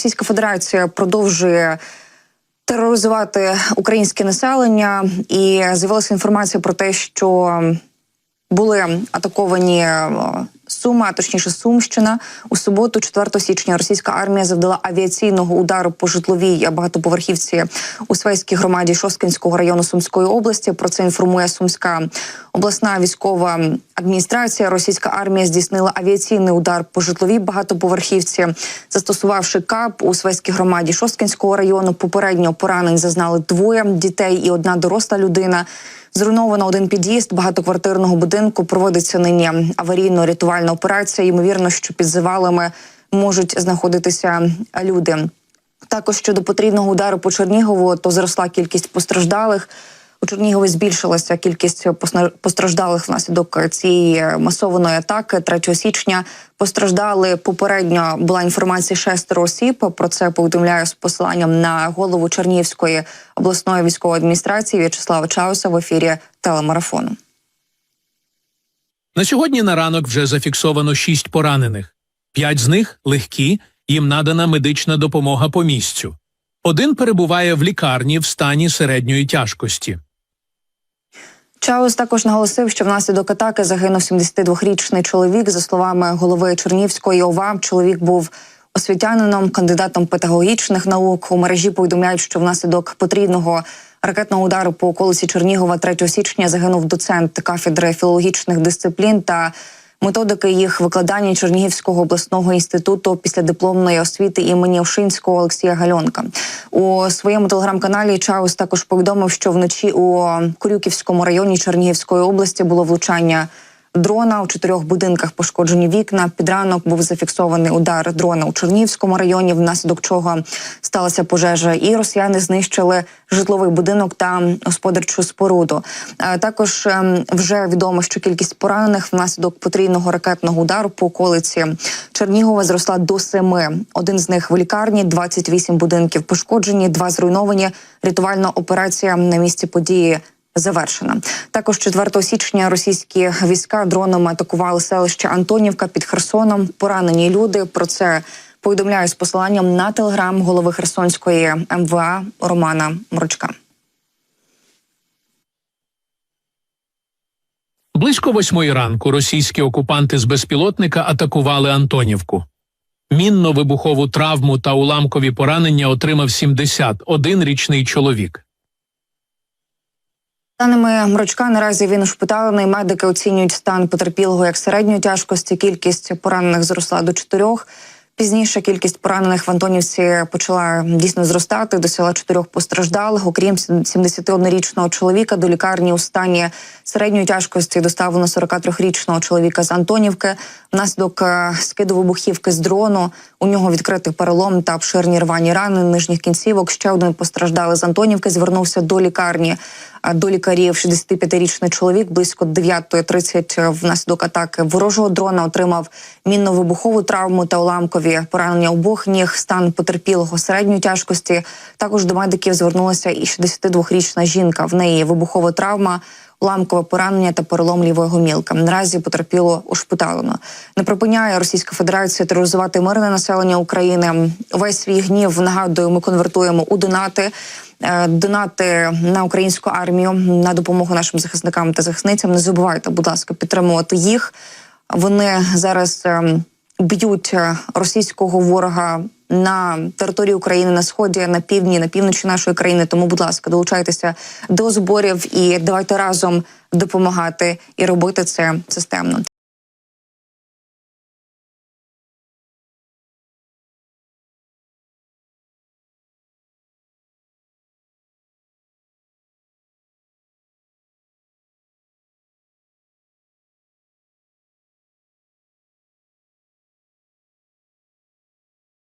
Російська Федерація продовжує тероризувати українське населення, і з'явилася інформація про те, що були атаковані е, Суми, а точніше Сумщина. У суботу, 4 січня, російська армія завдала авіаційного удару по житловій багатоповерхівці у Свейській громаді Шосткинського району Сумської області. Про це інформує Сумська обласна військова адміністрація. Російська армія здійснила авіаційний удар по житловій багатоповерхівці, застосувавши КАП у Свейській громаді Шосткинського району. Попередньо поранень зазнали двоє дітей і одна доросла людина. Зруйновано один під'їзд багатоквартирного будинку. Проводиться нині аварійно-рятувальна операція. Ймовірно, що під завалами можуть знаходитися люди. Також щодо потрібного удару по Чернігову, то зросла кількість постраждалих. У Чернігові збільшилася кількість постраждалих внаслідок цієї масованої атаки. 3 січня постраждали попередньо. Була інформація шестеро осіб. Про це повідомляю з посиланням на голову Чернігівської обласної військової адміністрації В'ячеслава Чауса в ефірі телемарафону. На сьогодні на ранок вже зафіксовано шість поранених. П'ять з них легкі, їм надана медична допомога по місцю. Один перебуває в лікарні в стані середньої тяжкості. Чаус також наголосив, що внаслідок атаки загинув 72-річний чоловік. За словами голови Чернівської ОВА, чоловік був освітянином, кандидатом педагогічних наук. У мережі повідомляють, що внаслідок потрібного ракетного удару по околиці Чернігова 3 січня загинув доцент кафедри філологічних дисциплін та методики їх викладання Чернігівського обласного інституту після дипломної освіти імені Ошинського Олексія Гальонка. У своєму телеграм-каналі Чаус також повідомив, що вночі у Курюківському районі Чернігівської області було влучання. Дрона у чотирьох будинках пошкоджені вікна. Під ранок був зафіксований удар дрона у Чернівському районі, внаслідок чого сталася пожежа, і росіяни знищили житловий будинок та господарчу споруду. Також ем, вже відомо, що кількість поранених внаслідок потрійного ракетного удару по околиці Чернігова зросла до семи. Один з них в лікарні, 28 будинків пошкоджені, два зруйновані. Рятувальна операція на місці події завершена. Також 4 січня російські війська дронами атакували селище Антонівка під Херсоном. Поранені люди про це повідомляю з посиланням на телеграм голови Херсонської МВА Романа Морочка. Близько восьмої ранку російські окупанти з безпілотника атакували Антонівку. Мінно-вибухову травму та уламкові поранення отримав 71-річний чоловік. Даними Мрочка, наразі він ушпиталений. Медики оцінюють стан потерпілого як середньої тяжкості. Кількість поранених зросла до чотирьох. Пізніше кількість поранених в Антонівці почала дійсно зростати. Досягла чотирьох постраждалих. Окрім 71-річного чоловіка, до лікарні у стані середньої тяжкості доставлено 43-річного чоловіка з Антонівки. Внаслідок е, скиду вибухівки з дрону у нього відкритий перелом та обширні рвані рани нижніх кінцівок. Ще один постраждалий з Антонівки. Звернувся до лікарні. До лікарів 65-річний чоловік близько 9.30 внаслідок атаки ворожого дрона отримав мінно-вибухову травму та уламкові поранення обох ніг. Стан потерпілого середньої тяжкості. Також до медиків звернулася і 62-річна жінка. В неї вибухова травма. Уламкове поранення та перелом лівої гомілки. Наразі потерпіло ушпиталено. Не припиняє Російська Федерація тероризувати мирне населення України. Весь свій гнів нагадую, ми конвертуємо у донати. Е, донати на українську армію на допомогу нашим захисникам та захисницям. Не забувайте, будь ласка, підтримувати їх. Вони зараз ем, б'ють е, російського ворога на території України на сході, на півдні, на півночі нашої країни. Тому, будь ласка, долучайтеся до зборів і давайте разом допомагати і робити це системно.